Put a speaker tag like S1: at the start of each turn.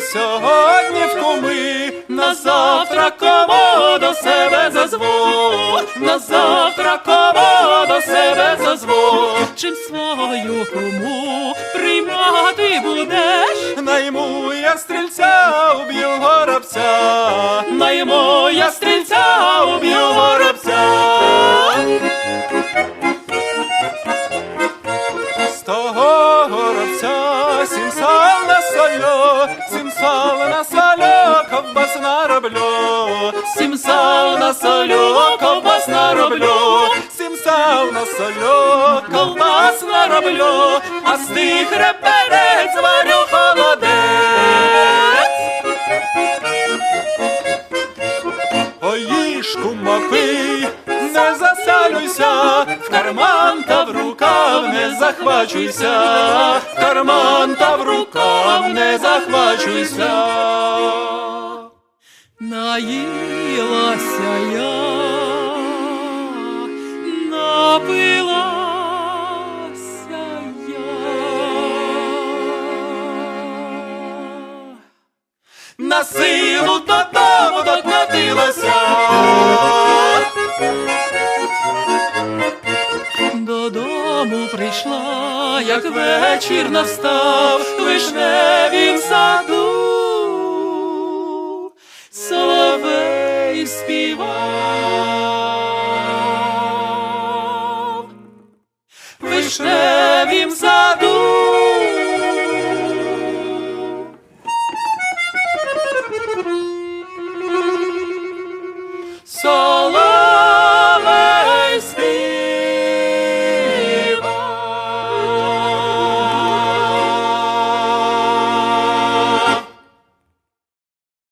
S1: сьогодні в куми, на завтра кого до себе зазву, на завтра кого до себе зазву.
S2: Чим свою кому приймати будеш?
S1: Найму я стрільця, уб'ю горобця,
S2: Найму я стрільця, уб'ю
S1: сім сал на солю, ковбас нароблю,
S2: Сім сал на солю, ковбас нароблю,
S1: сім сал на солю,
S2: ковбас нароблю, а з тих реперець зварю холодець.
S1: Оїшку мапи, засалюйся, в карман та в рукав не захвачуйся, в карман та в рукав не захвачуйся.
S2: Наїлася я, напилася.
S1: На силу додому
S2: прийшла, як вечір настав вишневім саду, соловей співав, вишневім саду. Соловей